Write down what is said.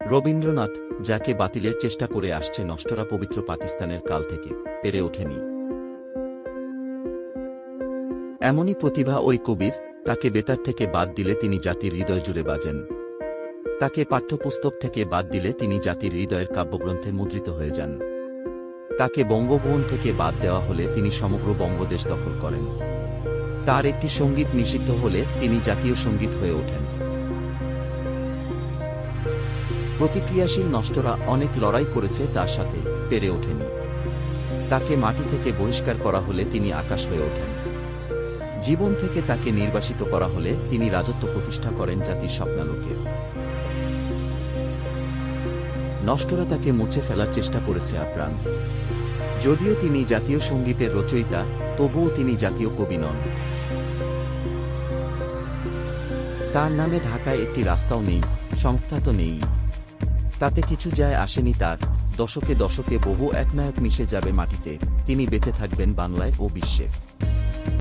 রবীন্দ্রনাথ, যাকে বাতিলের চেষ্টা করে আসছে নষ্টরা পবিত্র পাকিস্তানের কাল থেকে, পেরে ওঠেনি। এমনই প্রতিভা ওই কবির, তাকে বেতার থেকে বাদ দিলে তিনি জাতির হৃদয় জুড়ে বাজেন। তাকে পাঠ্যপুস্তক থেকে বাদ দিলে তিনি জাতির হৃদয়ের কাব্যগ্রন্থে মুদ্রিত হয়ে যান। তাকে বঙ্গভবন থেকে বাদ দেওয়া হলে তিনি সমগ্র বঙ্গদেশ দখল করেন। তার একটি সংগীত নিষিদ্ধ হলে তিনি জাতীয় সংগীত হয়ে ওঠেন। প্রতিক্রিয়াশীল নষ্টরা অনেক লড়াই করেছে তার সাথে, পেরে ওঠেনি। তাকে মাটি থেকে বহিষ্কার করা হলে তিনি আকাশ হয়ে ওঠেন। জীবন থেকে তাকে নির্বাসিত করা হলে তিনি রাজত্ব প্রতিষ্ঠা করেন জাতির স্বপ্নালোকে। নষ্টরা তাকে মুছে ফেলার চেষ্টা করেছে আপ্রাণ যদিও তিনি জাতীয় সঙ্গীতের রচয়িতা, তবুও তিনি জাতীয় কবি নন। তার নামে ঢাকায় একটি রাস্তাও নেই, সংস্থা তো নেই তাতে কিছু যায় আসেনি তার। দশকে দশকে বহু একনায়ক মিশে যাবে মাটিতে। তিনি বেঁচে থাকবেন বাংলায় ও বিশ্বে।